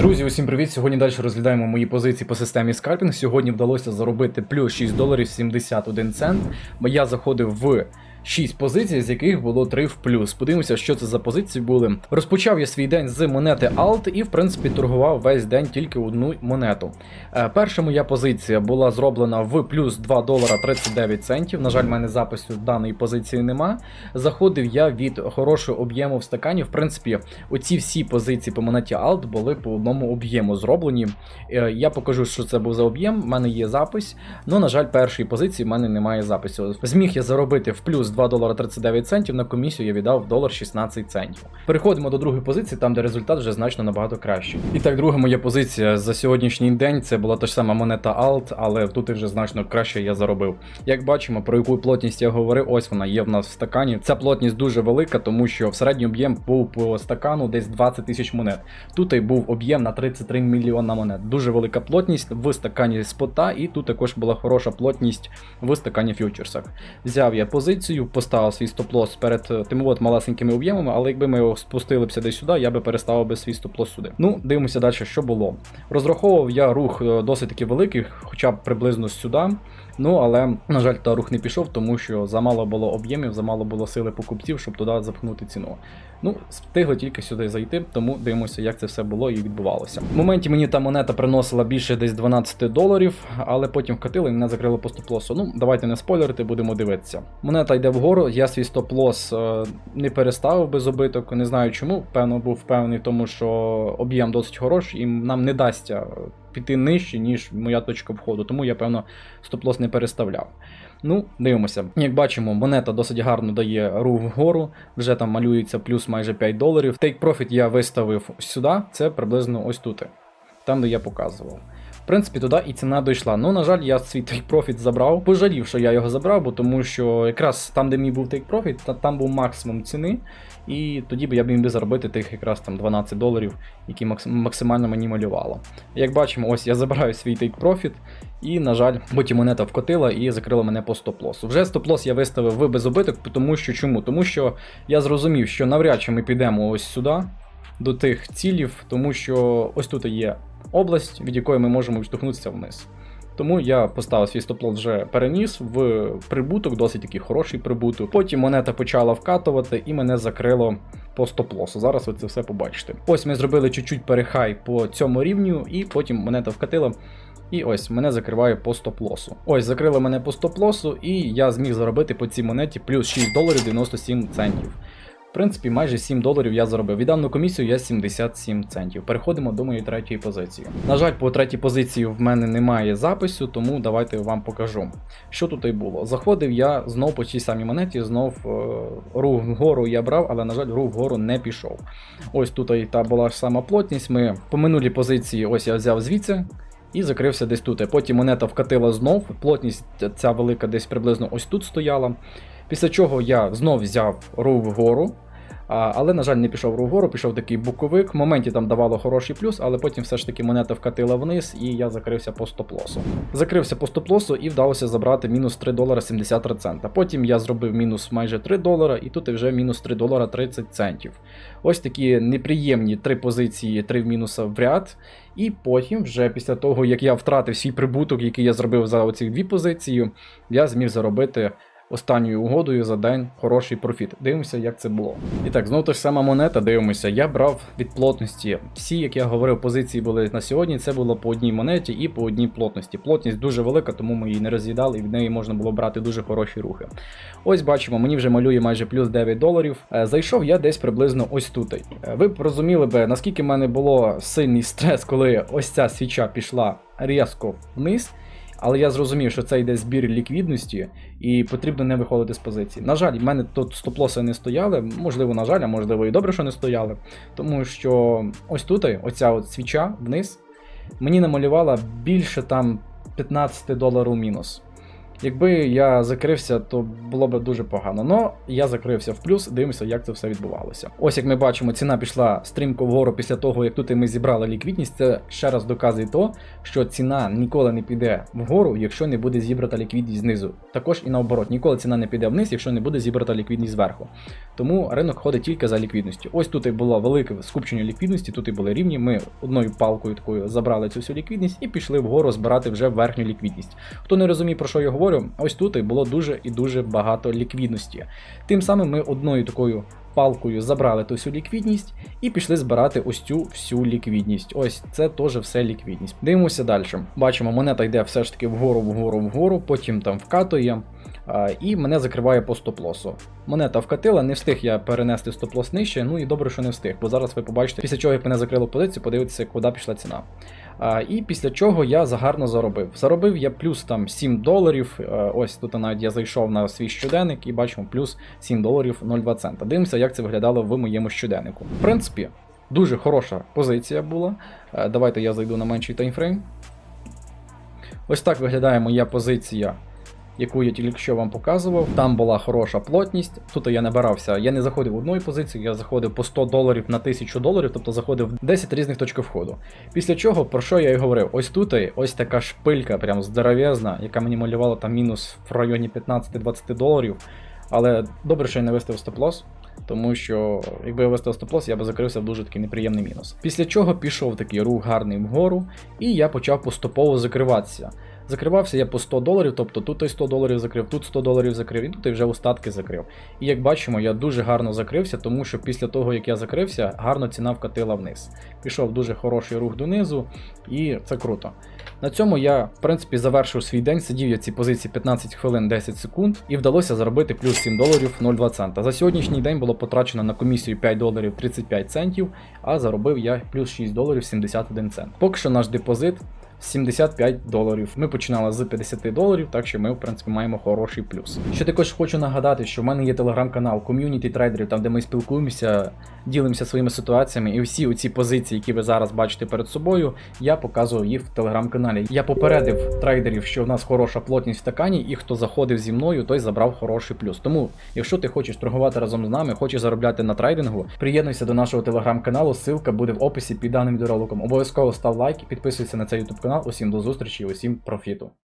Друзі, усім привіт! Сьогодні далі розглядаємо мої позиції по системі скальпінг. Сьогодні вдалося заробити плюс 6 доларів 71 цент. Я заходив в 6 позицій, з яких було 3 в плюс. Подивимося, що це за позиції були. Розпочав я свій день з монети Alt і, в принципі, торгував весь день тільки одну монету. Е, перша моя позиція була зроблена в плюс 2 долара 39 центів. На жаль, в мене запису даної позиції нема. Заходив я від хорошого об'єму в стакані. В принципі, оці всі позиції по монеті Alt були по одному об'єму зроблені. Е, Я покажу, що це був за об'єм. У мене є запис. Ну, на жаль, першої позиції в мене немає запису. Зміг я заробити в плюс 2 долара 39 центів. На комісію я віддав долар 16 центів. Переходимо до другої позиції, там де результат вже значно набагато кращий. І так, друга моя позиція за сьогоднішній день це була та ж сама монета Alt, але тут вже значно краще я заробив. Як бачимо, про яку плотність я говорив, ось вона є в нас в стакані. Ця плотність дуже велика, тому що в середній об'єм був по стакану десь 20 тисяч монет. Тут і був об'єм на 33 мільйона монет. Дуже велика плотність в стакані спота, і тут також була хороша плотність в стакані фьючерсах. Взяв я позицію, поставив свій стоп-лосс перед тим тими от малесенькими об'ємами, але якби ми його спустилися десь сюди, я би переставив би свій стоп-лосс сюди. Ну, дивимося далі, що було. Розраховував я рух е, досить таки великий, хоча б приблизно сюди. Ну, але, на жаль, та рух не пішов, тому що замало було об'ємів, замало було сили покупців, щоб туди запхнути ціну. Ну, встигли тільки сюди зайти, тому дивимося, як це все було і відбувалося. В моменті мені та монета приносила більше десь 12 доларів, але потім вкатили і мене закрили по стоп-лосу. Ну, давайте не спойлерити, будемо дивитися. Монета йде вгору, я свій стоп-лос е, не переставив без обиток, не знаю чому. Певно, був впевнений в тому, що об'єм досить хороший і нам не дасться піти нижче, ніж моя точка входу, тому я, певно, стоп-лос не переставляв. Ну, дивимося. Як бачимо, монета досить гарно дає рух вгору, вже там малюється плюс майже 5 доларів. Take Profit я виставив сюди, це приблизно ось тут, там, де я показував. Принципі, туди і ціна дійшла. Ну, на жаль, я свій Profit забрав. Пожалів, що я його забрав, бо тому що якраз там, де мій був та там був максимум ціни. І тоді б я б міг би заробити тих якраз там 12 доларів, які максимально мені малювало. Як бачимо, ось я забираю свій Profit, і, на жаль, потім монета вкотила і закрила мене по стоп-лосу. Вже стоп-лос я виставив в безубиток, тому що чому? Тому що я зрозумів, що навряд чи ми підемо ось сюди, до тих цілів, тому що ось тут є область, від якої ми можемо відштовхнутися вниз. Тому я поставив свій стоп-лосс вже переніс в прибуток, досить такий хороший прибуток. Потім монета почала вкатувати і мене закрило по стоп-лосу. Зараз ви це все побачите. Ось ми зробили чуть-чуть перехай по цьому рівню, і потім монета вкатила. І ось мене закриває по стоп-лосу. Ось закрили мене по стоп-лосу, і я зміг заробити по цій монеті плюс 6 доларів 97 центів. В принципі, майже 7 доларів я заробив. Віддав комісію я 77 центів. Переходимо до моєї третьої позиції. На жаль, по третій позиції в мене немає запису, тому давайте вам покажу. Що тут і було. Заходив я знов по тій самій монеті, знов е, рух вгору я брав, але, на жаль, рух вгору не пішов. Ось тут і та була ж сама плотність. Ми по минулій позиції ось я взяв звідси. І закрився десь тут. Потім монета вкатила знов, плотність ця велика десь приблизно ось тут стояла. Після чого я знов взяв рух вгору, але, на жаль, не пішов рух вгору, пішов такий буковик. В моменті там давало хороший плюс, але потім все ж таки монета вкатила вниз, і я закрився по стоп-лосу. Закрився по стоп-лосу і вдалося забрати мінус 3 долара 73 цента. Потім я зробив мінус майже 3 долара, і тут вже мінус 3 долара 30 центів. Ось такі неприємні три позиції, три в мінуса в ряд. І потім, вже після того, як я втратив свій прибуток, який я зробив за оці дві позиції, я зміг заробити останньою угодою за день хороший профіт. Дивимося, як це було. І так, знову та ж сама монета. Дивимося. Я брав від плотності. Всі, як я говорив, позиції були на сьогодні. Це було по одній монеті і по одній плотності. Плотність дуже велика, тому ми її не роз'їдали, і від неї можна було брати дуже хороші рухи. Ось бачимо, мені вже малює майже плюс 9 доларів. Е, Зайшов я десь приблизно ось тут. Е, Ви б розуміли би, наскільки в мене було сильний стрес, коли ось ця свіча пішла різко вниз. Але я зрозумів, що це йде збір ліквідності, і потрібно не виходити з позиції. На жаль, в мене тут стоп-лоси не стояли. Можливо, на жаль, а можливо, і добре, що не стояли. Тому що ось тут, оця от свіча вниз, мені намалювала більше там 15 доларів мінус. Якби я закрився, то було б дуже погано. Но я закрився в плюс, дивимося, як це все відбувалося. Ось як ми бачимо, ціна пішла стрімко вгору після того, як тут ми зібрали ліквідність. Це ще раз доказує то, що ціна ніколи не піде вгору, якщо не буде зібрата ліквідність знизу. Також і наоборот, ніколи ціна не піде вниз, якщо не буде зібрата ліквідність зверху. Тому ринок ходить тільки за ліквідністю. Ось тут і було велике скупчення ліквідності, тут і були рівні. Ми одною палкою такою забрали цю всю ліквідність і пішли вгору збирати вже верхню ліквідність. Хто не розуміє, про що я говорю, ось тут і було дуже і дуже багато ліквідності. Тим самим ми одною такою палкою забрали ту всю ліквідність і пішли збирати ось цю всю ліквідність. Ось це теж все ліквідність. Дивимося далі. Бачимо, монета йде все ж таки вгору, вгору, вгору, потім там вкатує. І мене закриває по стоп-лосу. Монета вкатила, не встиг я перенести стоп-лос нижче, ну і добре, що не встиг, бо зараз ви побачите, після чого як мене закрило позицію, подивитися, куди пішла ціна. І після чого я загарно заробив. Заробив я плюс там 7 доларів. Ось тут навіть я зайшов на свій щоденник і бачимо плюс 7 доларів 0,2 цента. Дивимося, як це виглядало в моєму щоденнику. В принципі, дуже хороша позиція була. Е, Давайте я зайду на менший таймфрейм. Ось так виглядає моя позиція яку я тільки що вам показував. Там була хороша плотність. Тут я набирався. Я не заходив в одної позиції, я заходив по 100 доларів на 1000 доларів, тобто заходив в 10 різних точок входу. Після чого, про що я і говорив? Ось тут ось така шпилька, прям здоровезна, яка мені малювала там мінус в районі 15-20 доларів. Але добре, що я не виставив стоп-лос. Тому що, якби я виставив стоп-лос, я би закрився в дуже такий неприємний мінус. Після чого пішов такий рух гарний вгору, і я почав поступово закриватися. Закривався я по 100 доларів, тобто тут і 100 доларів закрив, тут 100 доларів закрив, і тут і вже остатки закрив. І як бачимо, я дуже гарно закрився, тому що після того, як я закрився, гарно ціна вкатила вниз. Пішов дуже хороший рух донизу, і це круто. На цьому я, в принципі, завершив свій день, сидів я в цій позиції 15 хвилин 10 секунд, і вдалося заробити плюс 7 доларів 0,2 цента. За сьогоднішній день було потрачено на комісію 5 доларів 35 центів, а заробив я плюс 6 доларів 71 цент. Поки що наш депозит 75 доларів. Ми починали з 50 доларів, так що ми, в принципі, маємо хороший плюс. Ще також хочу нагадати, що в мене є телеграм-канал ком'юніті трейдерів, там де ми спілкуємося, ділимося своїми ситуаціями, і всі оці позиції, які ви зараз бачите перед собою, я показую їх в телеграм-каналі. Я попередив трейдерів, що в нас хороша плотність в стакані, і хто заходив зі мною, той забрав хороший плюс. Тому, якщо ти хочеш торгувати разом з нами, хочеш заробляти на трейдингу, приєднуйся до нашого телеграм-каналу. Ссылка буде в описі під даним відеороликом. Обов'язково став лайк і підписуйся на цей YouTube канал. Усім до зустрічі усім профіту.